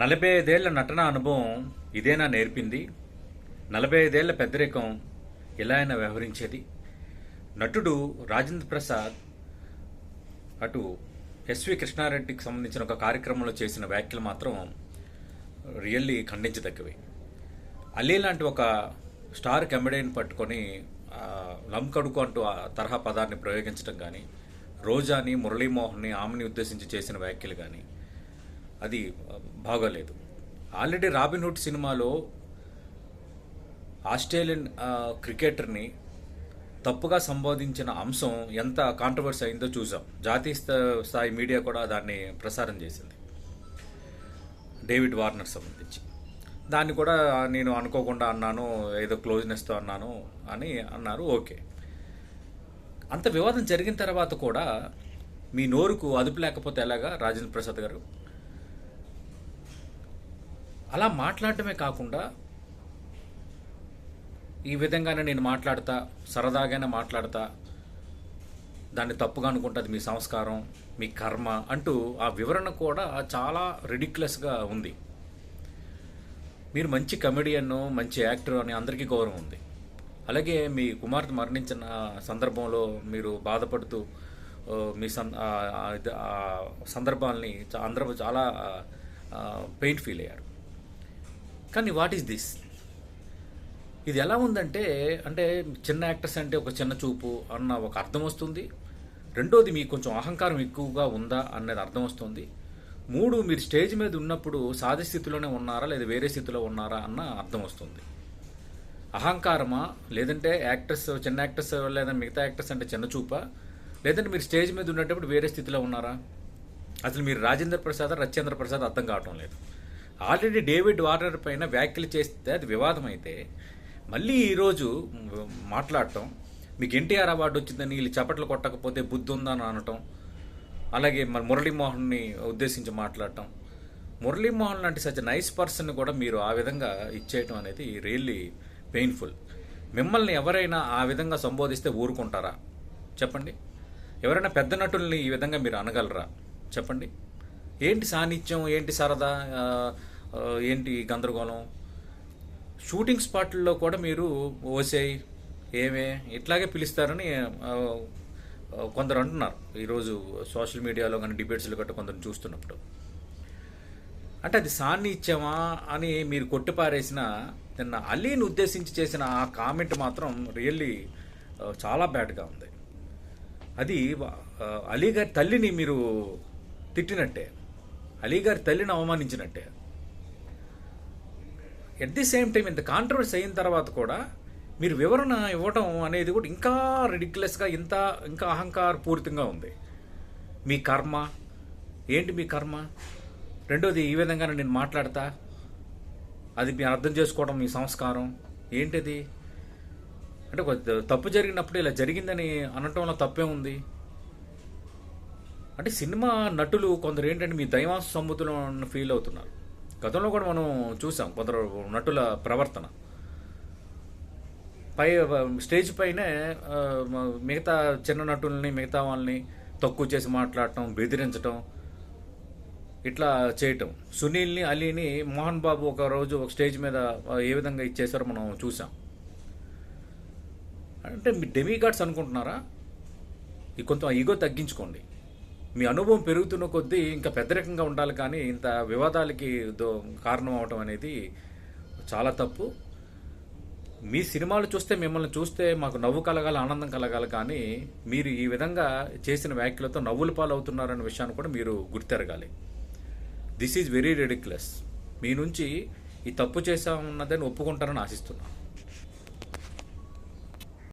నలభై ఐదేళ్ళ నటన అనుభవం ఇదేనా నేర్పింది? నలభై ఐదేళ్ళ పెద్దరికం ఎలా అయినా వ్యవహరించేది. నటుడు రాజేంద్ర ప్రసాద్ అటు ఎస్వి కృష్ణారెడ్డికి సంబంధించిన ఒక కార్యక్రమంలో చేసిన వ్యాఖ్యలు మాత్రం రియల్లీ ఖండించదగ్గవి. అలీ లాంటి ఒక స్టార్ కమెడియన్ పట్టుకొని లంకడుకు అంటూ ఆ తరహా పదాన్ని ప్రయోగించడం కానీ రోజాని మురళీమోహన్ని ఆమెని ఉద్దేశించి చేసిన వ్యాఖ్యలు కానీ అది బాగోలేదు. ఆల్రెడీ రాబిన్హుడ్ సినిమాలో ఆస్ట్రేలియన్ క్రికెటర్ని తప్పుగా సంబోధించిన అంశం ఎంత కాంట్రవర్సీ అయిందో చూసాం. జాతీయ స్థాయి మీడియా కూడా దాన్ని ప్రసారం చేసింది. డేవిడ్ వార్నర్ సంబంధించి. దాన్ని కూడా నేను అనుకోకుండా అన్నాను ఏదో క్లోజ్నెస్తో అన్నాను అని అన్నారు ఓకే. అంత వివాదం జరిగిన తర్వాత కూడా మీ నోరుకు అదుపు లేకపోతే ఎలాగా? రాజేంద్ర ప్రసాద్ గారు? అలా మాట్లాడటమే కాకుండా ఈ విధంగానే నేను మాట్లాడతా సరదాగానే మాట్లాడతా దాన్ని తప్పుగా అనుకుంటుంది మీ సంస్కారం మీ కర్మ అంటూ ఆ వివరణ కూడా చాలా రిడిక్యులస్గా ఉంది. మీరు మంచి కమెడియన్ మంచి యాక్టర్ అని అందరికీ గౌరవం ఉంది. అలాగే మీ కుమార్తె మరణించిన సందర్భంలో మీరు బాధపడుతూ మీ సం ఆ, సందర్భాల్ని అందరూ చాలా పెయిన్ ఫీల్ అయ్యారు. కానీ వాట్ ఈస్ దిస్? ఇది ఎలా ఉందంటే అంటే చిన్న యాక్టర్స్ అంటే ఒక చిన్న చూపు అన్న ఒక అర్థం వస్తుంది. రెండోది మీకు కొంచెం అహంకారం ఎక్కువగా ఉందా అనేది అర్థం వస్తుంది. మూడు మీరు స్టేజ్ మీద ఉన్నప్పుడు సాధి స్థితిలోనే ఉన్నారా లేదా వేరే స్థితిలో ఉన్నారా అన్న అర్థం వస్తుంది. అహంకారమా? లేదంటే యాక్టర్స్ చిన్న యాక్టర్స్ లేదా మిగతా యాక్టర్స్ అంటే చిన్న చూపా? లేదంటే మీరు స్టేజ్ మీద ఉండేటప్పుడు వేరే స్థితిలో ఉన్నారా? అసలు మీరు రాజేంద్ర ప్రసాద్ రచేంద్ర ప్రసాద్ అర్థం కావటం లేదు. ఆల్రెడీ డేవిడ్ వార్నర్ పైన వ్యాఖ్యలు చేస్తే అది వివాదం అయితే మళ్ళీ ఈరోజు మాట్లాడటం మీకు ఎన్టీఆర్ అవార్డు వచ్చిందని వీళ్ళు చప్పట్లు కొట్టకపోతే బుద్ధి ఉందని అనటం అలాగే మరి మురళీమోహన్ని ఉద్దేశించి మాట్లాడటం. మురళీమోహన్ లాంటి సచ్ నైస్ పర్సన్ కూడా మీరు ఆ విధంగా ఇచ్చేయటం అనేది రియల్లీ పెయిన్ఫుల్ మిమ్మల్ని ఎవరైనా ఆ విధంగా సంబోధిస్తే ఊరుకుంటారా? చెప్పండి. ఎవరైనా పెద్ద నటుల్ని ఈ విధంగా మీరు అనగలరా? చెప్పండి. ఏంటి సాన్నిధ్యం? ఏంటి సరదా? ఏంటి గందరగోళం? షూటింగ్ స్పాట్లలో కూడా మీరు ఓసేయ్ ఏమే ఇట్లాగే పిలుస్తారని కొందరు అంటున్నారు. ఈరోజు సోషల్ మీడియాలో కానీ డిబేట్స్లో గట్రా కొందరు చూస్తున్నప్పుడు. అంటే అది సాన్నిధ్యమా అని మీరు కొట్టిపారేసిన నిన్న అలీని ఉద్దేశించి చేసిన ఆ కామెంట్ మాత్రం రియల్లీ చాలా బ్యాడ్గా ఉంది. అది ఆ, అలీ గారి తల్లిని మీరు తిట్టినట్టే అలీ గారి తల్లిని అవమానించినట్టే. ఎట్ ది సేమ్ టైం ఇంత కాంట్రవర్సీ అయిన తర్వాత కూడా మీరు వివరణ ఇవ్వటం అనేది కూడా ఇంకా రిడిక్యులస్గా ఇంత ఇంకా అహంకారపూరితంగా ఉంది. మీ కర్మ ఏంటి మీ కర్మ? రెండోది ఈ విధంగానే నేను మాట్లాడతా. అది మీరు అర్థం చేసుకోవడం మీ సంస్కారం. ఏంటిది? అంటే ఒక తప్పు జరిగినప్పుడు ఇలా జరిగిందని అనటంలో తప్పే ఉంది. అంటే సినిమా నటులు కొందరు ఏంటంటే మీ దైవాంశ సమ్ముతులు ఫీల్ అవుతున్నారు. గతంలో కూడా మనం చూసాం కొందరు నటుల ప్రవర్తన. పై స్టేజ్ పైనే మిగతా చిన్న నటుల్ని మిగతా వాళ్ళని తక్కువ చేసి మాట్లాడటం బెదిరించటం ఇట్లా చేయటం. సునీల్ని అలీని మోహన్ బాబు ఒక రోజు ఒక స్టేజ్ మీద ఏ విధంగా ఇచ్చేసారో మనం చూసాం. అంటే మీ డెమీ డెమిగాడ్స్ అనుకుంటున్నారా? ఈ కొంత ఈగో తగ్గించుకోండి. మీ అనుభవం పెరుగుతున్న కొద్దీ ఇంకా పెద్దరికంగా ఉండాలి కానీ ఇంత వివాదాలకి కారణం అవటం అనేది చాలా తప్పు. మీ సినిమాలు చూస్తే మిమ్మల్ని చూస్తే మాకు నవ్వు కలగాలి ఆనందం కలగాలి కానీ మీరు ఈ విధంగా చేసిన వ్యాఖ్యలతో నవ్వుల పాలవుతున్నారనే విషయాన్ని కూడా మీరు గుర్తెరగాలి. దిస్ ఈజ్ వెరీ రెడిక్యులస్ మీ నుంచి ఈ తప్పు చేసామన్నదని ఒప్పుకుంటారని ఆశిస్తున్నాను